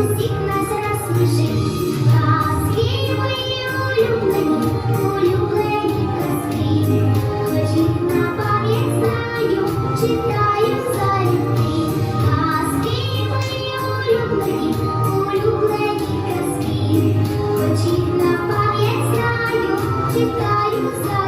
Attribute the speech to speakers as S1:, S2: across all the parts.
S1: усіх нас розсмішить. Казки мої улюблені, улюблені казки, хоч їх на читаю залюбки. Казки мої улюблені, улюблені казки, хоч їх на пам'ять читаю залюбки.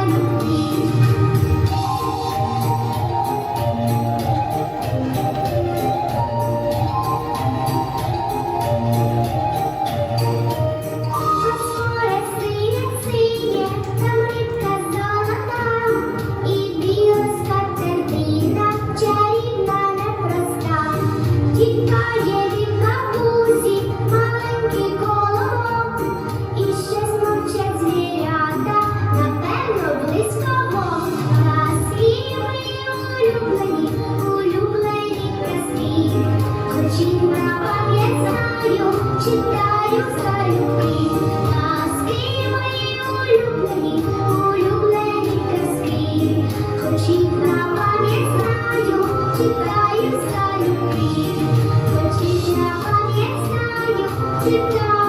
S1: Хоч їх на пам'ять знаю, читаю залюбки. Казки мої улюблені, улюблені казки, хоч їх на знаю, читаю залюбки. Хоч їх на знаю, читаю